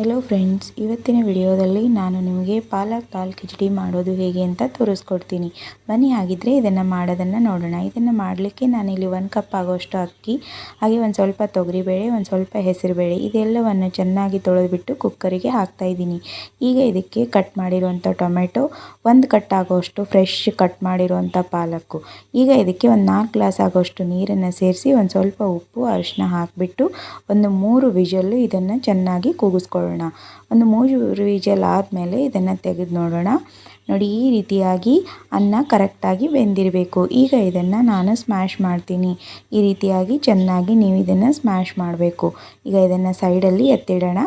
Hello friends ಇವತ್ತಿನ ವಿಡಿಯೋದಲ್ಲಿ ನಾನು ನಿಮಗೆ ಪಾಲಕ್ ದಾಲ್ ಕಿಚಡಿ ಮಾಡೋದು ಹೇಗೆ ಅಂತ ತೋರಿಸ್ಕೊಡ್ತೀನಿ. ಬನ್ನಿ, ಹಾಗಿದ್ರೆ ಇದನ್ನು ಮಾಡೋದನ್ನು ನೋಡೋಣ. ಇದನ್ನು ಮಾಡಲಿಕ್ಕೆ ನಾನಿಲ್ಲಿ ಒಂದು ಕಪ್ ಆಗೋಷ್ಟು ಅಕ್ಕಿ, ಹಾಗೆ ಒಂದು ಸ್ವಲ್ಪ ತೊಗರಿಬೇಳೆ, ಒಂದು ಸ್ವಲ್ಪ ಹೆಸರುಬೇಳೆ, ಇದೆಲ್ಲವನ್ನು ಚೆನ್ನಾಗಿ ತೊಳೆದುಬಿಟ್ಟು ಕುಕ್ಕರಿಗೆ ಹಾಕ್ತಾಯಿದ್ದೀನಿ ಈಗ ಇದಕ್ಕೆ ಕಟ್ ಮಾಡಿರುವಂಥ ಟೊಮೆಟೊ, ಒಂದು ಕಟ್ ಆಗೋಷ್ಟು ಫ್ರೆಶ್ ಕಟ್ ಮಾಡಿರುವಂಥ ಪಾಲಕ್ಕು ಈಗ ಇದಕ್ಕೆ ಒಂದು ನಾಲ್ಕು ಗ್ಲಾಸ್ ಆಗೋಷ್ಟು ನೀರನ್ನು ಸೇರಿಸಿ ಒಂದು ಸ್ವಲ್ಪ ಉಪ್ಪು ಅರಿಶಿನ ಹಾಕಿಬಿಟ್ಟು ಒಂದು ಮೂರು ವಿಜಲ್ಲು ಇದನ್ನು ಚೆನ್ನಾಗಿ ಕೂಗಿಸ್ಕೊಳ್ಳೋಣ ಒಂದು ಮೂರು ವಿಜಲ್ ಆದಮೇಲೆ ಇದನ್ನು ತೆಗೆದು ನೋಡೋಣ. ನೋಡಿ, ಈ ರೀತಿಯಾಗಿ ಅನ್ನ ಕರೆಕ್ಟಾಗಿ ಬೆಂದಿರಬೇಕು. ಈಗ ಇದನ್ನು ನಾನು ಸ್ಮ್ಯಾಶ್ ಮಾಡ್ತೀನಿ. ಈ ರೀತಿಯಾಗಿ ಚೆನ್ನಾಗಿ ನೀವು ಇದನ್ನು ಸ್ಮ್ಯಾಶ್ ಮಾಡಬೇಕು. ಈಗ ಇದನ್ನು ಸೈಡಲ್ಲಿ ಎತ್ತಿಡೋಣ.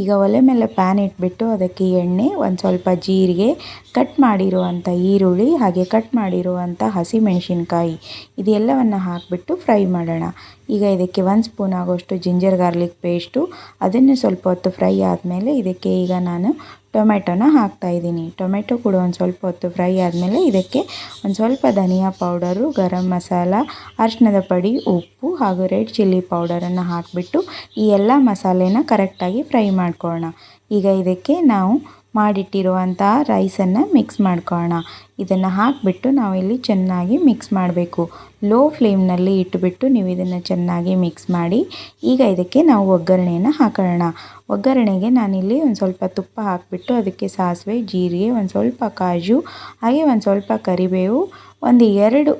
ಈಗ ಒಲೆ ಮೇಲೆ ಪ್ಯಾನ್ ಇಟ್ಬಿಟ್ಟು ಅದಕ್ಕೆ ಎಣ್ಣೆ, ಒಂದು ಸ್ವಲ್ಪ ಜೀರಿಗೆ ಕಟ್ ಮಾಡಿರುವಂಥ ಈರುಳ್ಳಿ, ಹಾಗೆ ಕಟ್ ಮಾಡಿರುವಂಥ ಹಸಿಮೆಣಸಿನ್ಕಾಯಿ, ಇದೆಲ್ಲವನ್ನು ಹಾಕಿಬಿಟ್ಟು ಫ್ರೈ ಮಾಡೋಣ. ಈಗ ಇದಕ್ಕೆ ಒಂದು ಸ್ಪೂನ್ ಆಗೋಷ್ಟು ಜಿಂಜರ್ ಗಾರ್ಲಿಕ್ ಪೇಸ್ಟು ಅದನ್ನು ಸ್ವಲ್ಪ ಹೊತ್ತು ಫ್ರೈ ಆದಮೇಲೆ ಇದಕ್ಕೆ ಈಗ ನಾನು ಟೊಮೆಟೊನ ಹಾಕ್ತಾಯಿದ್ದೀನಿ ಟೊಮೆಟೊ ಕೂಡ ಒಂದು ಸ್ವಲ್ಪ ಹೊತ್ತು ಫ್ರೈ ಆದಮೇಲೆ ಇದಕ್ಕೆ ಒಂದು ಸ್ವಲ್ಪ ಧನಿಯಾ ಪೌಡರು ಗರಂ ಮಸಾಲ ಅರ್ಶಿನದ ಪಡಿ, ಉಪ್ಪು ಹಾಗೂ ರೆಡ್ ಚಿಲ್ಲಿ ಪೌಡರನ್ನು ಹಾಕಿಬಿಟ್ಟು ಈ ಎಲ್ಲ ಮಸಾಲೆನ ಕರೆಕ್ಟಾಗಿ ಫ್ರೈ ಮಾಡ್ಕೊಳ್ಳೋಣ ಈಗ ಇದಕ್ಕೆ ನಾವು ಮಾಡಿಟ್ಟಿರುವಂಥ ರೈಸನ್ನು ಮಿಕ್ಸ್ ಮಾಡ್ಕೊಳ್ಳೋಣ. ಇದನ್ನು ಹಾಕಿಬಿಟ್ಟು ನಾವಿಲ್ಲಿ ಚೆನ್ನಾಗಿ ಮಿಕ್ಸ್ ಮಾಡಬೇಕು. ಲೋ ಫ್ಲೇಮ್ನಲ್ಲಿ ಇಟ್ಟುಬಿಟ್ಟು ನೀವು ಇದನ್ನು ಚೆನ್ನಾಗಿ ಮಿಕ್ಸ್ ಮಾಡಿ ಈಗ ಇದಕ್ಕೆ ನಾವು ಒಗ್ಗರಣೆಯನ್ನು ಹಾಕೋಣ ಒಗ್ಗರಣೆಗೆ ನಾನಿಲ್ಲಿ ಒಂದು ಸ್ವಲ್ಪ ತುಪ್ಪ ಹಾಕಿಬಿಟ್ಟು ಅದಕ್ಕೆ ಸಾಸಿವೆ, ಜೀರಿಗೆ, ಒಂದು ಸ್ವಲ್ಪ ಕಾಜು, ಹಾಗೆ ಒಂದು ಸ್ವಲ್ಪ ಕರಿಬೇವು ಒಂದು ಎರಡು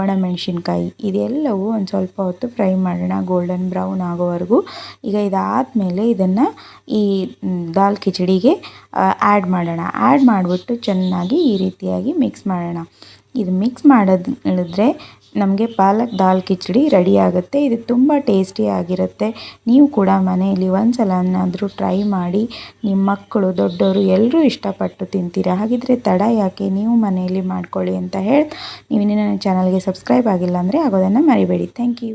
ಒಣಮೆಣಸಿನ್ಕಾಯಿ. ಇದೆಲ್ಲವೂ ಒಂದು ಸ್ವಲ್ಪ ಹೊತ್ತು ಫ್ರೈ ಮಾಡೋಣ, ಗೋಲ್ಡನ್ ಬ್ರೌನ್ ಆಗೋವರೆಗೂ. ಈಗ ಇದಾದಮೇಲೆ ಇದನ್ನು ಈ ದಾಲ್ ಕಿಚಡಿಗೆ ಆ್ಯಡ್ ಮಾಡೋಣ. ಆ್ಯಡ್ ಮಾಡಿಬಿಟ್ಟು ಚೆನ್ನಾಗಿ ಈ ರೀತಿಯಾಗಿ ಮಿಕ್ಸ್ ಮಾಡೋಣ. ಇದು ಮಿಕ್ಸ್ ಮಾಡೋದಿದ್ರೆ ನಮಗೆ ಪಾಲಕ್ ದಾಲ್ ಕಿಚಡಿ ರೆಡಿ ಆಗುತ್ತೆ. ಇದು ತುಂಬ ಟೇಸ್ಟಿಯಾಗಿರುತ್ತೆ ನೀವು ಕೂಡ ಮನೆಯಲ್ಲಿ ಒಂದು ಟ್ರೈ ಮಾಡಿ ನಿಮ್ಮ ಮಕ್ಕಳು ದೊಡ್ಡವರು ಎಲ್ಲರೂ ಇಷ್ಟಪಟ್ಟು ತಿಂತೀರಾ? ಹಾಗಿದ್ರೆ ತಡ ಯಾಕೆ? ನೀವು ಮನೆಯಲ್ಲಿ ಮಾಡ್ಕೊಳ್ಳಿ ಅಂತ ಹೇಳಿ. ನೀವು ನನ್ನ ಚಾನಲ್ಗೆ ಸಬ್ಸ್ಕ್ರೈಬ್ ಆಗಿಲ್ಲ ಅಂದರೆ ಆಗೋದನ್ನು ಮರಿಬೇಡಿ. Thank you